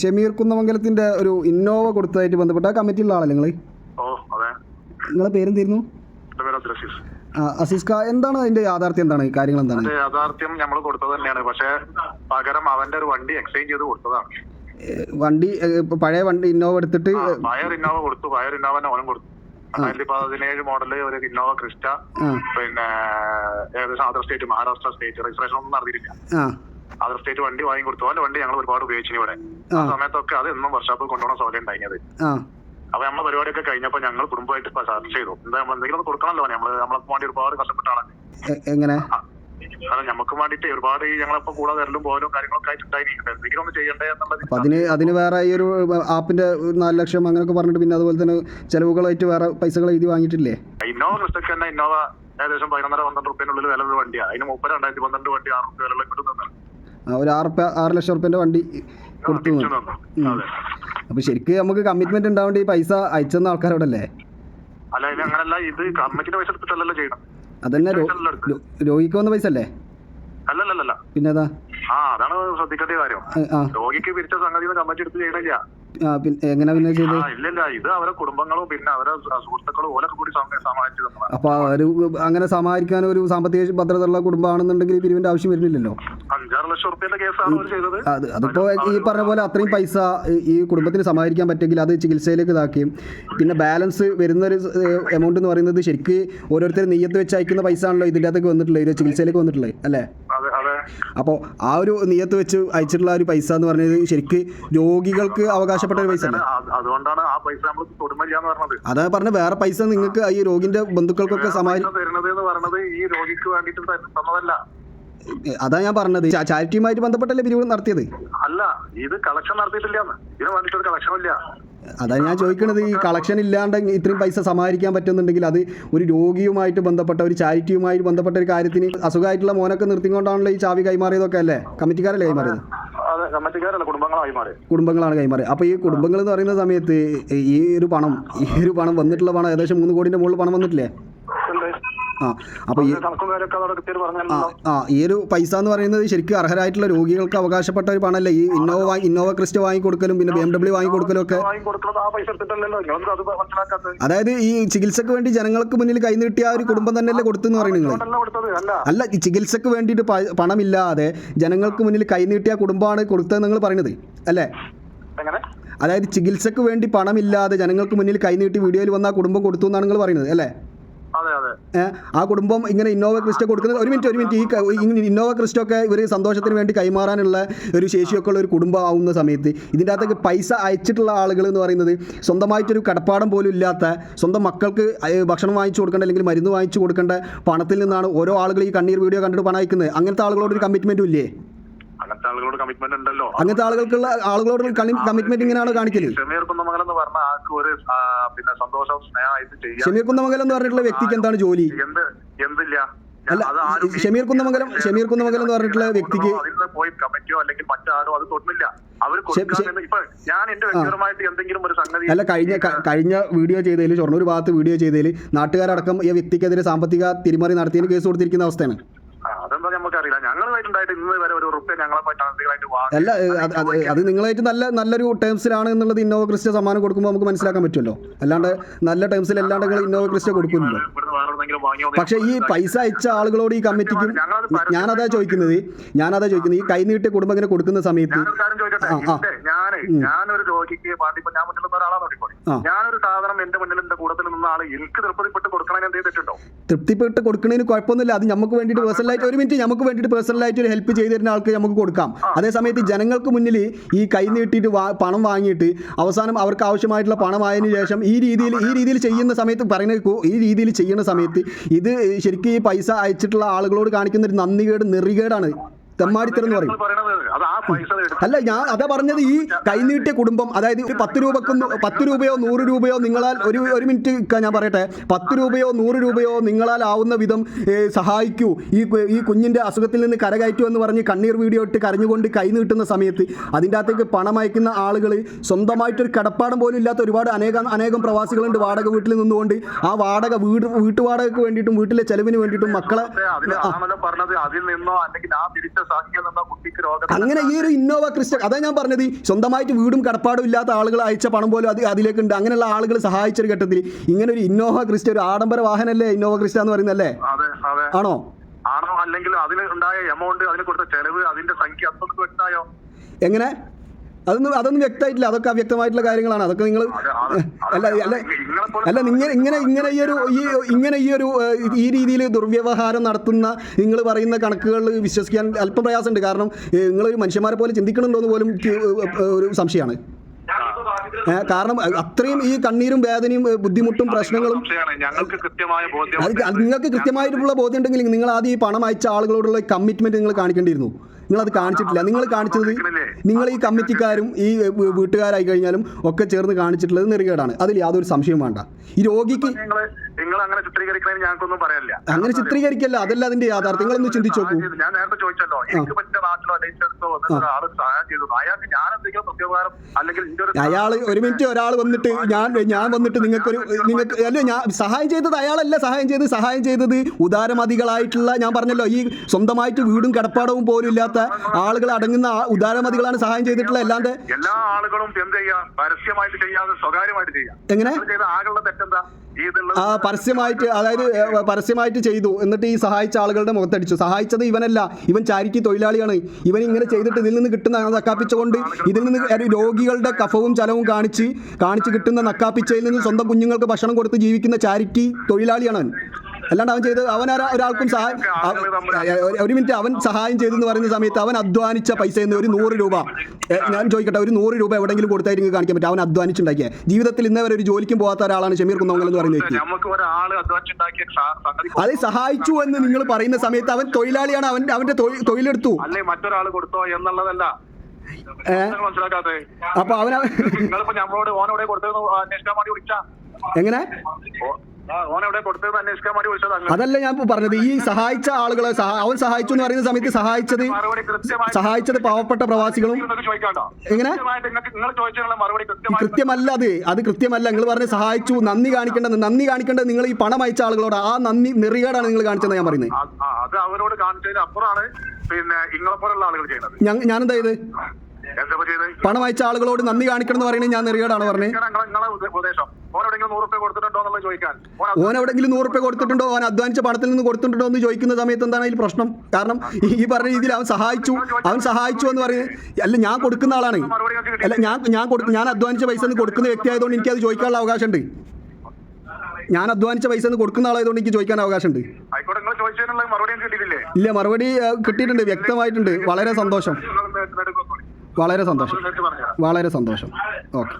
ഷമീർ കുന്നമംഗലത്തിന്റെ ഒരു ഇന്നോവ കൊടുത്തതായിട്ട് ബന്ധപ്പെട്ട ആ കമ്മിറ്റിയുള്ള ആളല്ലേ നിങ്ങൾ നിങ്ങളെ പേരെന്തായിരുന്നു? അസിസ്ക എന്താണ് അതിന്റെ യാഥാർത്ഥ്യം എന്താണ്? കാര്യങ്ങൾ എന്താണ് യാഥാർത്ഥ്യം നമ്മൾ കൊടുത്തത് തന്നെയാണ്. പക്ഷെ പകരം അവന്റെ ഒരു വണ്ടി എക്സ്ചേഞ്ച് ചെയ്ത് കൊടുത്തതാണ്. വണ്ടി പഴയ വണ്ടി ഇന്നോവ എടുത്തിട്ട് പയർ ഇന്നോവ കൊടുത്തു. പയർ ഇന്നോവ തന്നെ ഓനും കൊടുത്തു. രണ്ടായിരത്തി പതിനേഴ് മോഡൽ ഒരു ഇന്നോവ ക്രിസ്റ്റ. പിന്നെ ഏകദേശം other state Maharashtra state. Registration ഒന്നും നടത്തിയിട്ടില്ല ആ. അതർ സ്റ്റേറ്റ് വണ്ടി വാങ്ങി കൊടുത്തു. അതിന്റെ വണ്ടി ഞങ്ങൾ ഒരുപാട് ഉപയോഗിച്ചു ഇവിടെ. ആ സമയത്തൊക്കെ അത് എന്നും വർഷാപ്പിൽ കൊണ്ടുപോകണ സൗകര്യം ഉണ്ടായിരുന്നത്. അപ്പൊ നമ്മളെ പരിപാടിയൊക്കെ കഴിഞ്ഞപ്പോ ഞങ്ങൾ കുടുംബമായിട്ട് ചർച്ച ചെയ്തു. എന്താ നമ്മൾ എന്തെങ്കിലും ഒന്ന് കൊടുക്കണല്ലോ നമ്മൾ നമ്മളെ വേണ്ടി ഒരുപാട് കഷ്ടപ്പെട്ടാണ് എങ്ങനെ? കാരണം നമുക്ക് വേണ്ടിട്ട് ഒരുപാട് ഈ ഞങ്ങളിപ്പോ കൂടെ വരലും പോലും കാര്യങ്ങളൊക്കെ ആയിട്ടുണ്ടായിരിക്കും എന്തെങ്കിലും ഒന്ന് ചെയ്യണ്ടേ എന്നുള്ളത് അതിന് അതിന് വേറെ ഈ ഒരു ആപ്പിന്റെ ഒരു നാല് ലക്ഷം അങ്ങനെയൊക്കെ പറഞ്ഞിട്ട് പിന്നെ അതുപോലെ തന്നെ ചെലവുകളായിട്ട് വേറെ പൈസകൾ എഴുതി വാങ്ങിയിട്ടില്ലേ? ഇന്നോവ ക്രിസ്റ്റക്ക് തന്നെ ഇന്നോവ ഏകദേശം പതിനൊന്നര പന്ത്രണ്ട് റുപ്യനുള്ളിൽ വില വണ്ടിയാണ് അതിന് മുപ്പത് രണ്ടായിരത്തി പന്ത്രണ്ട് വണ്ടി ആറ് റുപ്യ വില കിട്ടുന്നുണ്ട് ഒരു ആറ് ആറ് ലക്ഷം റുപ്യന്റെ വണ്ടി കൊടുത്തു അപ്പോൾ ശരിക്ക് അപ്പൊ ശരിക്ക് നമുക്ക് കമ്മിറ്റ്മെന്റ് ഉണ്ടാവേണ്ട ഈ പൈസ അയച്ചെന്ന ആൾക്കാരോടല്ലേ? അല്ല ഇത് അങ്ങനല്ല ഇത് കമ്മിറ്റിന്റെ പൈസ എടുത്തിട്ടല്ലല്ലോ ചെയ്യണം അതന്നെ രോഗിക്ക് വന്ന പൈസ അല്ലേ അല്ലല്ലല്ല പിന്നെ ആ അതാണ് ശ്രദ്ധിക്കേണ്ട കാര്യം. രോഗിക്ക് പിരിച്ച സംഗതി കമ്മിറ്റി എടുത്ത് ചെയ്യണില്ല. പിന്നെ എങ്ങനെ പിന്നെ ചെയ്ത്? ഇല്ലില്ല. ഇത് അവരെ കുടുംബങ്ങളും പിന്നെ അവരെ സുഹൃത്തുക്കളും ഓലൊക്കെ കൂടി അപ്പൊ ഒരു അങ്ങനെ സമാഹരിക്കാൻ ഒരു സാമ്പത്തിക ഭദ്രതയുള്ള കുടുംബമാണെന്നുണ്ടെങ്കിൽ പിരിവിന്റെ ആവശ്യം വരുന്നില്ലല്ലോ? അഞ്ചാറ് ലക്ഷം റുപ്യന്റെ കേസാണ് അവർ ചെയ്തത്. അത് അതിപ്പോ ഈ പറഞ്ഞ പോലെ അത്രയും പൈസ ഈ- കുടുംബത്തിന് സമാഹരിക്കാൻ പറ്റുമെങ്കിൽ അത് ചികിത്സയിലേക്ക് ഇതാക്കുകയും പിന്നെ ബാലൻസ് വരുന്ന ഒരു എമൗണ്ട് എന്ന് പറയുന്നത് ശരിക്ക് ഓരോരുത്തർ നെയ്യത്ത് വെച്ച് അയക്കുന്ന പൈസ ആണല്ലോ ഇതിന്റെ അകത്തേക്ക് വന്നിട്ടുള്ളത്. ഇത് ചികിത്സയിലേക്ക് വന്നിട്ടുള്ളത്. അല്ലേ? അപ്പോൾ ആ ഒരു നിയത്ത് വെച്ച് അയച്ചിട്ടുള്ള ഒരു പൈസ എന്ന് പറഞ്ഞത് ശരിക്ക് രോഗികൾക്ക് അവകാശപ്പെട്ട ഒരു പൈസ അല്ല? അതുകൊണ്ടാണ് ആ പൈസ നമ്മൾ പറഞ്ഞത്. അതാ പറഞ്ഞ വേറെ പൈസ നിങ്ങൾക്ക് ഈ രോഗിന്റെ ബന്ധുക്കൾക്കൊക്കെ സമാജം തരുന്നത് എന്ന് പറഞ്ഞത് ഈ രോഗിക്ക് വേണ്ടിയിട്ട് തന്നതല്ല. അതാ ഞാൻ പറഞ്ഞത്. ചാരിറ്റിയുമായിട്ട് ബന്ധപ്പെട്ടല്ലേ പിരിവ് നടത്തിയത്? അല്ല ഇത് കളക്ഷൻ നടത്തിയിട്ടില്ല ഇതിന് വേണ്ടിയിട്ട് കളക്ഷൻ ഇല്ല അതാ ഞാൻ ചോദിക്കുന്നത് ഈ കളക്ഷൻ ഇല്ലാണ്ട് ഇത്രയും പൈസ സമാഹരിക്കാൻ പറ്റുന്നുണ്ടെങ്കിൽ അത് ഒരു രോഗിയുമായിട്ട് ബന്ധപ്പെട്ട ഒരു ചാരിറ്റിയുമായി ബന്ധപ്പെട്ട ഒരു കാര്യത്തിന് അസുഖമായിട്ടുള്ള മോനൊക്കെ നിർത്തിക്കൊണ്ടാണല്ലോ ഈ ചാവി കൈമാറിയതൊക്കെ അല്ലേ? കമ്മിറ്റിക്കാരല്ലേ കൈമാറിയത്? കുടുംബങ്ങളാണ് കൈമാറിയത്. അപ്പോൾ ഈ കുടുംബങ്ങൾ എന്ന് പറയുന്ന സമയത്ത് ഈ ഒരു പണം ഈ ഒരു പണം വന്നിട്ടുള്ള പണം ഏകദേശം മൂന്ന് കോടിന്റെ മുകളിൽ പണം വന്നിട്ടില്ലേ? ആ അപ്പോൾ ഈ ആ ഈ ഒരു പൈസ എന്ന് പറയുന്നത് ശരിക്കും അർഹരായിട്ടുള്ള രോഗികൾക്ക് അവകാശപ്പെട്ട ഒരു പണല്ലേ ഈ ഇന്നോവ ഇന്നോവ ക്രിസ്റ്റ് വാങ്ങി കൊടുക്കലും പിന്നെ ബി എം ഡബ്ല്യു വാങ്ങി കൊടുക്കലും ഒക്കെ അതായത് ഈ ചികിത്സക്ക് വേണ്ടി ജനങ്ങൾക്ക് മുന്നിൽ കൈനീട്ടിയ ആ ഒരു കുടുംബം തന്നെയല്ലേ കൊടുത്തെന്ന് പറയുന്നത് നിങ്ങൾ അല്ല. ഈ ചികിത്സക്ക് വേണ്ടിയിട്ട് പണമില്ലാതെ ജനങ്ങൾക്ക് മുന്നിൽ കൈനീട്ടിയ കുടുംബമാണ് കൊടുത്തത് നിങ്ങൾ പറയുന്നത് അല്ലേ? അതായത് ചികിത്സക്ക് വേണ്ടി പണമില്ലാതെ ജനങ്ങൾക്ക് മുന്നിൽ കൈനീട്ടി വീഡിയോയിൽ വന്ന ആ കുടുംബം കൊടുത്തു എന്നാണ് നിങ്ങൾ പറയുന്നത് അല്ലേ? ആ കുടുംബം ഇങ്ങനെ ഇന്നോവ ക്രിസ്റ്റ കൊടുക്കുന്നത് ഒരു മിനിറ്റ് ഒരു മിനിറ്റ്. ഈ ഇന്നോവ ക്രിസ്റ്റ ഒക്കെ ഇവർ സന്തോഷത്തിന് വേണ്ടി കൈമാറാനുള്ള ഒരു ശേഷിയൊക്കെ ഉള്ള ഒരു കുടുംബം ആവുന്ന സമയത്ത് ഇതിന്റെ അകത്തേക്ക് പൈസ അയച്ചിട്ടുള്ള ആളുകൾ എന്ന് പറയുന്നത് സ്വന്തമായിട്ടൊരു കടപ്പാടം പോലും ഇല്ലാത്ത സ്വന്തം മക്കൾക്ക് ഭക്ഷണം വാങ്ങിച്ചു കൊടുക്കേണ്ട അല്ലെങ്കിൽ മരുന്ന് വാങ്ങിച്ചു കൊടുക്കേണ്ട പണത്തിൽ നിന്നാണ് ഓരോ ആളുകൾ ഈ കണ്ണീർ വീഡിയോ കണ്ടിട്ട് പണം അയക്കുന്നത്. അങ്ങനത്തെ ആളുകളോട് ഒരു കമ്മിറ്റ്മെന്റും ഇല്ലേ? അങ്ങനത്തെ ആളുകളോട് കമ്മിറ്റ്മെന്റ് ഉണ്ടല്ലോ. അങ്ങനത്തെ ആളുകൾക്കുള്ള ആളുകളോട് കമ്മിറ്റ്മെന്റ് ഇങ്ങനെയാണ് കാണിക്കൽ. ഷമീർ കുന്നമംഗലം എന്ന് പറഞ്ഞ ആൾക്ക് ഒരു പിന്നെ സന്തോഷം സ്നേഹമായിട്ട് ചെയ്യാൻ ഷമീർ കുന്നമംഗലം എന്ന് പറഞ്ഞിട്ടുള്ള വ്യക്തിക്ക് എന്താണ് ജോലി? എന്ത് എന്തില്ല. അല്ല ഷമീർ കുന്നമംഗലം ഷമീർ കുന്നമംഗലം എന്ന് പറഞ്ഞിട്ടുള്ള വ്യക്തിക്ക് പോയി കമ്മിറ്റിയോ അല്ലെങ്കിൽ മറ്റാരോ അത് സംഗതി അല്ല കഴിഞ്ഞ കഴിഞ്ഞ വീഡിയോ ചെയ്തതിൽ ഷൊർണൂർ ഭാഗത്ത് വീഡിയോ ചെയ്തതിൽ നാട്ടുകാരടക്കം ഈ വ്യക്തിക്കെതിരെ സാമ്പത്തിക തിരിമറി നടത്തിയതിന് കേസ് കൊടുത്തിരിക്കുന്ന അവസ്ഥയാണ്. ആ, നമുക്ക് അറിയില്ല. ഞങ്ങളുമായിട്ടുണ്ടായിട്ട് ഇന്ന് വരെ ഒരു റുപ്യ ഞങ്ങളെ അല്ല അത് നിങ്ങളായിട്ട് നല്ല നല്ലൊരു ടേംസിലാണ് എന്നുള്ളത് ഇന്നോവ ക്രിസ്റ്റ സമ്മാനം കൊടുക്കുമ്പോൾ നമുക്ക് മനസ്സിലാക്കാൻ പറ്റുമല്ലോ. അല്ലാണ്ട് നല്ല ടേംസിൽ അല്ലാണ്ട് നിങ്ങൾ ഇന്നോവ ക്രിസ്റ്റ കൊടുക്കുമല്ലോ പക്ഷേ ഈ പൈസ അയച്ച ആളുകളോട് ഈ കമ്മിറ്റിക്കും ഞാനതാ ചോദിക്കുന്നത്. ഞാനതാ ചോദിക്കുന്നത്. ഈ കൈനീട്ട് കുടുംബം ഇങ്ങനെ കൊടുക്കുന്ന സമയത്ത് ഞാനൊരു രോഗിക്ക് ഞാൻ മുന്നിൽ നിന്ന ഒരാളാണ് നോക്കിക്കോളി. ആ. ഞാനൊരു സാധനം എന്റെ മുന്നിൽ എന്റെ കൂട്ടത്തിൽ നിന്ന എനിക്ക് തൃപ്തിപ്പെട്ട് കൊടുക്കണതിന് തൃപ്തിപ്പെട്ട് കൊടുക്കുന്നതിന് കുഴപ്പമൊന്നുമില്ല. അത് നമുക്ക് വേണ്ടിയിട്ട് പേഴ്സണലായിട്ട് ഒരു മിനിറ്റ് നമുക്ക് വേണ്ടിയിട്ട് പേഴ്സണലായിട്ട് ഒരു ഹെൽപ്പ് ചെയ്തു തരുന്ന ആൾക്ക് നമുക്ക് കൊടുക്കാം. അതേ സമയത്ത് ജനങ്ങൾക്ക് മുന്നിൽ ഈ കൈ നീട്ടിയിട്ട് പണം വാങ്ങിയിട്ട് അവസാനം അവർക്ക് ആവശ്യമായിട്ടുള്ള പണം ആയതിനു ശേഷം ഈ രീതിയിൽ ഈ രീതിയിൽ ചെയ്യുന്ന സമയത്ത് പറയുന്ന ഈ രീതിയിൽ ചെയ്യുന്ന സമയത്ത് ഇത് ശരിക്കും ഈ പൈസ അയച്ചിട്ടുള്ള ആളുകളോട് കാണിക്കുന്ന ഒരു നന്ദികേട് നെറികേടാണ്. തെമ്മാടിത്തരം എന്ന് പറയും. അല്ല ഞാൻ അതാ പറഞ്ഞത് ഈ കൈനീട്ടിയ കുടുംബം അതായത് ഒരു പത്ത് രൂപക്ക് പത്ത് രൂപയോ നൂറ് രൂപയോ നിങ്ങളാൽ ഒരു ഒരു മിനിറ്റ് ഞാൻ പറയട്ടെ. പത്ത് രൂപയോ നൂറ് രൂപയോ നിങ്ങളാൽ ആവുന്ന വിധം സഹായിക്കൂ. ഈ ഈ കുഞ്ഞിന്റെ അസുഖത്തിൽ നിന്ന് കരകയറ്റൂ എന്ന് പറഞ്ഞ് കണ്ണീർ വീഡിയോ ഇട്ട് കരഞ്ഞുകൊണ്ട് കൈ നീട്ടുന്ന സമയത്ത് അതിന്റെ അകത്തേക്ക് പണം അയക്കുന്ന ആളുകൾ സ്വന്തമായിട്ടൊരു കടപ്പാടം പോലും ഇല്ലാത്ത ഒരുപാട് അനേകം അനേകം പ്രവാസികളുണ്ട് വാടക വീട്ടിൽ നിന്നുകൊണ്ട്. ആ വാടക വീട് വീട്ടുവാടകയ്ക്ക് വേണ്ടിയിട്ടും വീട്ടിലെ ചെലവിന് വേണ്ടിയിട്ടും മക്കളെ അതിൽ നിന്നോ അല്ലെങ്കിൽ ആ തിരിച്ച അങ്ങനെ ഈ ഒരു ഇന്നോവ ക്രിസ്റ്റ അതാ ഞാൻ പറഞ്ഞത് സ്വന്തമായിട്ട് വീടും കടപ്പാടും ഇല്ലാത്ത ആളുകൾ അയച്ച പണം പോലും അത് അതിലേക്കുണ്ട്. അങ്ങനെയുള്ള ആളുകൾ സഹായിച്ചൊരു ഘട്ടത്തിൽ ഇങ്ങനെ ഒരു ഇന്നോവ ക്രിസ്റ്റ ഒരു ആഡംബര വാഹനല്ലേ ഇന്നോവ ക്രിസ്റ്റ എന്ന് പറയുന്നല്ലേ ആണോ? ആണോ? അല്ലെങ്കിൽ അതിൽ ഉണ്ടായ എമൗണ്ട് അതിന് കൊടുത്ത ചെലവ് അതിന്റെ സംഖ്യ അതൊക്കെ വ്യക്തമായോ? എങ്ങനെ? അതൊന്നും അതൊന്നും വ്യക്തമായിട്ടില്ല. അതൊക്കെ അവ്യക്തമായിട്ടുള്ള കാര്യങ്ങളാണ്. അതൊക്കെ നിങ്ങൾ അല്ല അല്ല. അല്ല നിങ്ങൾ ഇങ്ങനെ ഇങ്ങനെ ഈ ഒരു ഈ ഇങ്ങനെ ഈ ഒരു ഈ രീതിയിൽ ദുർവ്യവഹാരം നടത്തുന്ന നിങ്ങൾ പറയുന്ന കണക്കുകൾ വിശ്വസിക്കാൻ അല്പം പ്രയാസമുണ്ട്. കാരണം നിങ്ങൾ മനുഷ്യന്മാരെ പോലെ ചിന്തിക്കണുണ്ടോ എന്ന് പോലും ഒരു സംശയമാണ്. കാരണം അത്രയും ഈ കണ്ണീരും വേദനയും ബുദ്ധിമുട്ടും പ്രശ്നങ്ങളും ഞങ്ങൾക്ക് കൃത്യമായ ബോധ്യം നിങ്ങൾക്ക് കൃത്യമായിട്ടുള്ള ബോധ്യം ഉണ്ടെങ്കിൽ നിങ്ങൾ ആദ്യം ഈ പണം അയച്ച ആളുകളോടുള്ള കമ്മിറ്റ്മെന്റ് നിങ്ങൾ കാണിക്കേണ്ടിയിരുന്നു. നിങ്ങൾ അത് കാണിച്ചിട്ടില്ല. നിങ്ങൾ കാണിച്ചത് നിങ്ങൾ ഈ കമ്മിറ്റിക്കാരും ഈ വീട്ടുകാരായി കഴിഞ്ഞാലും ഒക്കെ ചേർന്ന് കാണിച്ചിട്ടുള്ളത് നെറുകേടാണ്. അതിൽ യാതൊരു സംശയവും വേണ്ട. ഈ രോഗിക്ക് നിങ്ങൾ അങ്ങനെ ചിത്രീകരിക്കണമെന്ന് ഞങ്ങൾക്കൊന്നും പറയാനില്ല അങ്ങനെ ചിത്രീകരിക്കല്ല. അതല്ല അതിന്റെ യാഥാർത്ഥ്യം. നിങ്ങളൊന്ന് ചിന്തിച്ചു നോക്കൂ. ഞാൻ നേരത്തെ ചോദിച്ചല്ലോ. എനിക്ക് പറ്റിയ നാട്ടിലോ വന്നിട്ട് ഒരാൾ സഹായം ചെയ്തു. അയാൾക്ക് ഞാൻ എന്തെങ്കിലും പ്രത്യുപകാരം അല്ലെങ്കിൽ അയാൾ ഒരു മിനിറ്റ് ഒരാൾ വന്നിട്ട് ഞാൻ ഞാൻ വന്നിട്ട് നിങ്ങൾക്ക് ഒരു നിങ്ങൾക്ക് അല്ല ഞാൻ സഹായം ചെയ്തത് അയാളല്ല. സഹായം ചെയ്ത് സഹായം ചെയ്തത് ഉദാരമതികളായിട്ടുള്ള ഞാൻ പറഞ്ഞല്ലോ ഈ സ്വന്തമായിട്ട് വീടും കടപ്പാടവും പോലും ഇല്ലാത്ത ആളുകൾ അടങ്ങുന്ന ഉദാരമതികളാണ് സഹായം ചെയ്തിട്ടുള്ളത്. അല്ലാണ്ട് എല്ലാ ആളുകളും എന്ത് ചെയ്യാം? പരസ്യമായിട്ട് ചെയ്യാതെ സ്വകാര്യമായിട്ട് ചെയ്യാം. എങ്ങനെ? ആകെയുള്ള തെറ്റെന്താ? ആ പരസ്യമായിട്ട് അതായത് പരസ്യമായിട്ട് ചെയ്തു. എന്നിട്ട് ഈ സഹായിച്ച ആളുകളുടെ മുഖത്തടിച്ചു. സഹായിച്ചത് ഇവനല്ല. ഇവൻ ചാരിറ്റി തൊഴിലാളിയാണ്. ഇവൻ ഇങ്ങനെ ചെയ്തിട്ട് ഇതിൽ നിന്ന് കിട്ടുന്ന നക്കാപ്പിച്ചുകൊണ്ട് ഇതിൽ നിന്ന് രോഗികളുടെ കഫവും ചലവും കാണിച്ച് കാണിച്ച് കിട്ടുന്ന നക്കാപ്പിച്ചയിൽ നിന്ന് സ്വന്തം കുഞ്ഞുങ്ങൾക്ക് ഭക്ഷണം കൊടുത്ത് ജീവിക്കുന്ന ചാരിറ്റി തൊഴിലാളിയാണ് അവൻ. അല്ലാണ്ട് അവൻ ചെയ്ത് അവൻ ഒരാൾക്കും സഹായം ഒരു മിനിറ്റ് അവൻ സഹായം ചെയ്തെന്ന് പറയുന്ന സമയത്ത് അവൻ അധ്വാനിച്ച പൈസ എന്ന് ഒരു നൂറ് രൂപ. ഞാൻ ചോദിക്കട്ടെ ഒരു നൂറ് രൂപ എവിടെങ്കിലും കൊടുത്തായിരിക്കും കാണിക്കാൻ പറ്റും. അവൻ അധ്വാനിച്ചുണ്ടാക്കിയ ജീവിതത്തിൽ ഇന്നേ വരെ ഒരു ജോലിക്കും പോകാത്ത ഒരാളാണ് ഷമീർ കുന്നമംഗൽ എന്ന് പറയുന്ന വ്യക്തി. അത് സഹായിച്ചു എന്ന് നിങ്ങൾ പറയുന്ന സമയത്ത് അവൻ തൊഴിലാളിയാണ്. അവൻ അവന്റെ തൊഴിലെടുത്തു. അല്ലെ മറ്റൊരാൾ കൊടുത്തോ എന്നുള്ളതല്ല. അപ്പൊ അവൻ വിളിച്ച. എങ്ങനെ? അതല്ല ഞാൻ ഇപ്പൊ പറഞ്ഞത് ഈ സഹായിച്ച ആളുകളെ അവൻ സഹായിച്ചു എന്ന് പറയുന്ന സമയത്ത് സഹായിച്ചത് സഹായിച്ചത് പാവപ്പെട്ട പ്രവാസികളും എങ്ങനെ? കൃത്യമല്ല അത്. അത് കൃത്യമല്ല. നിങ്ങൾ പറഞ്ഞ് സഹായിച്ചു നന്ദി കാണിക്കേണ്ടത് നന്ദി കാണിക്കേണ്ടത് നിങ്ങൾ ഈ പണം അയച്ച ആളുകളോട് ആ നന്ദി നെറികേടാണ് നിങ്ങൾ കാണിച്ചത് ഞാൻ പറയുന്നത്. അത് അവരോട് കാണിച്ചതിന് അപ്പുറമാണ് പിന്നെ ഇങ്ങളെ പോലുള്ള ആളുകൾ ചെയ്യുന്നത് ഞാൻ ഞാനെന്താ എന്താ ചെയ്ത് പണം അയച്ച ആളുകളോട് നന്ദി കാണിക്കണം എന്ന് പറയുന്നത് ഞാൻ നെറികേടാണ് പറഞ്ഞത്? നൂറ് റുപ്യ കൊടുത്തിട്ടുണ്ടോ എന്നുള്ളത് ചോദിക്കാൻ. ഓൻ എവിടെങ്കിലും നൂറ് റുപ്യ കൊടുത്തിട്ടുണ്ടോ? ഓൻ അധ്വാനിച്ച പണത്തിൽ നിന്ന് കൊടുത്തിട്ടുണ്ടോ എന്ന് ചോദിക്കുന്ന സമയത്ത് എന്താണ് അതിൽ പ്രശ്നം? കാരണം ഈ- പറഞ്ഞ രീതിയിൽ അവൻ സഹായിച്ചു. അവൻ സഹായിച്ചു എന്ന് പറയുന്നത് അല്ല ഞാൻ കൊടുക്കുന്ന ആളാണ്. അല്ല ഞാൻ ഞാൻ കൊടുക്കും ഞാൻ അധ്വാനിച്ച പൈസ എന്ന് കൊടുക്കുന്ന വ്യക്തി ആയതുകൊണ്ട് എനിക്ക് അത് ചോദിക്കാനുള്ള അവകാശമുണ്ട്. ഞാൻ അധ്വാനിച്ച പൈസ എന്ന് കൊടുക്കുന്ന ആളായതുകൊണ്ട് എനിക്ക് ചോദിക്കാൻ അവകാശമുണ്ട്. ഇല്ല മറുപടി കിട്ടിയിട്ടുണ്ട്. വ്യക്തമായിട്ടുണ്ട്. വളരെ സന്തോഷം. വളരെ സന്തോഷം. വളരെ സന്തോഷം. ഓക്കെ.